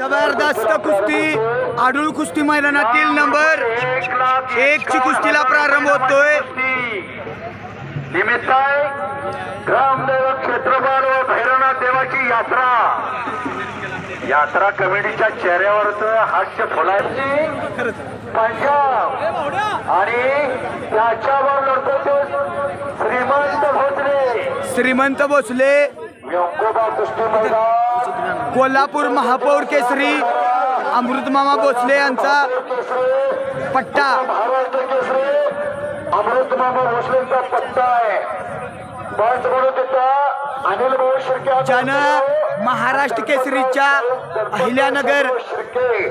जबरदस्त कुस्ती. आडूळ कुस्ती मैदानातील नंबर एक ची कुस्तीला प्रारंभ होतोय. ग्रामदेव क्षेत्रपाल व भैरवनाथ देवाची यात्रा. यात्रा कमिटीच्या चेहऱ्यावरच हास्य फुलांची पंजाब. आणि त्याच्यावर लढतो श्रीमंत भोसले. श्रीमंत भोसले. व्यंकोबा कुस्ती मैदान. कोल्हापूर महापौर केसरी अमृतमामा भोसले यांचा पट्टा. महाराष्ट्र केसरी अमृत मामा भोसलेंचा पट्टा आहे. पंच म्हणून तिथं अनिल भाऊ शिर्के ज्यानं महाराष्ट्र केसरीच्या अहिल्यानगर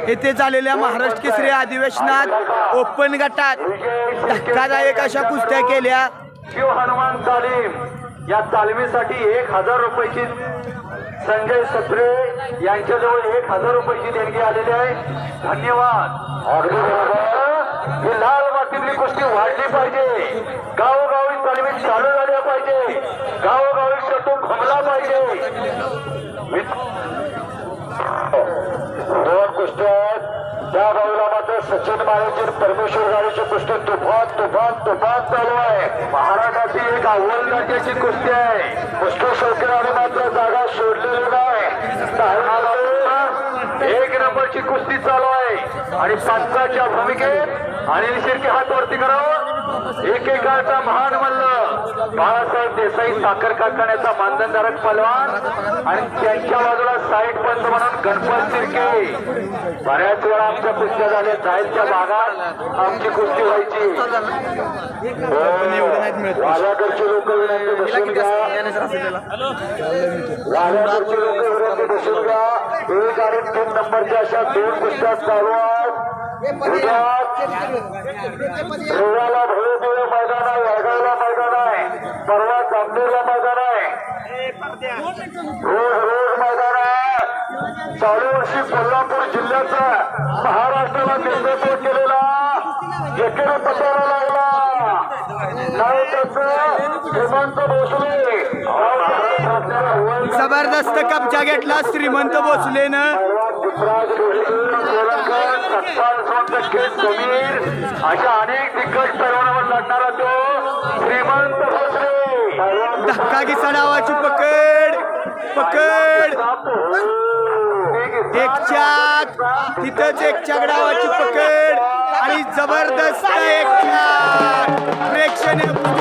येथे झालेल्या महाराष्ट्र केसरी अधिवेशनात ओपन गटात धक्कादायक अशा कुस्त्या केल्या. हनुमान तालीम. या तालमीसाठी एक हजार रुपयाची संजय सत्रे यांच्याजवळ एक हजार रुपयाची देणगी आलेली आहे. धन्यवाद. ही लाल मातीतली कुस्ती वाढली पाहिजे. गावोगावी तालमी चालू झाल्या पाहिजे. गावोगावी शटू घुमला पाहिजे. दोन कुस्त्या त्या गावी सचिन माळेकर परमेश्वर गाडीची कुस्ती तुफान तुफान तुफान चालू आहे. महाराष्ट्राची एक अव्वल दर्जाची कुस्ती आहे. कुस्ती शौकीनाने मात्र जागा सोडलेली नाही. एक नंबरची कुस्ती चालू आहे. आणि पंचाच्या भूमिकेत अनिल शिर्के हात वरती करावं एकेकाळचा महान मल्ल बाळासाहेब देसाई साखर कारखान्याचा मानधनधारक पलवान आणि त्यांच्या बाजूला साईड पंच म्हणून गणपत शिर्के बऱ्याच वेळा आमच्या कुस्त्या झाल्या जायच्या भागात आमची कुस्ती व्हायची. राजाकडची लोक विनंती बसून घ्या. राजाकडची लोक विनंती बसून घ्या. एक आणि तीन नंबरच्या अशा दोन कुस्त्या चालू आहेत. रोज रोज मैदान आहे. चालू वर्षी कोल्हापूर जिल्ह्याचा महाराष्ट्राला नेतृत्व केलेला लागला. नाव त्याचं श्रीमंत भोसले. जबरदस्त कब्जा घेतला श्रीमंत भोसलेनं. अशा अनेक दिग्गज पैलवानावर लढणारा तो श्रीमंत भोसले. धक्का घिसा डावाची पकड. पकड. एक चाक. तिथंच एक चाक पकड. आणि जबरदस्त एक चाक. प्रेक्षणीय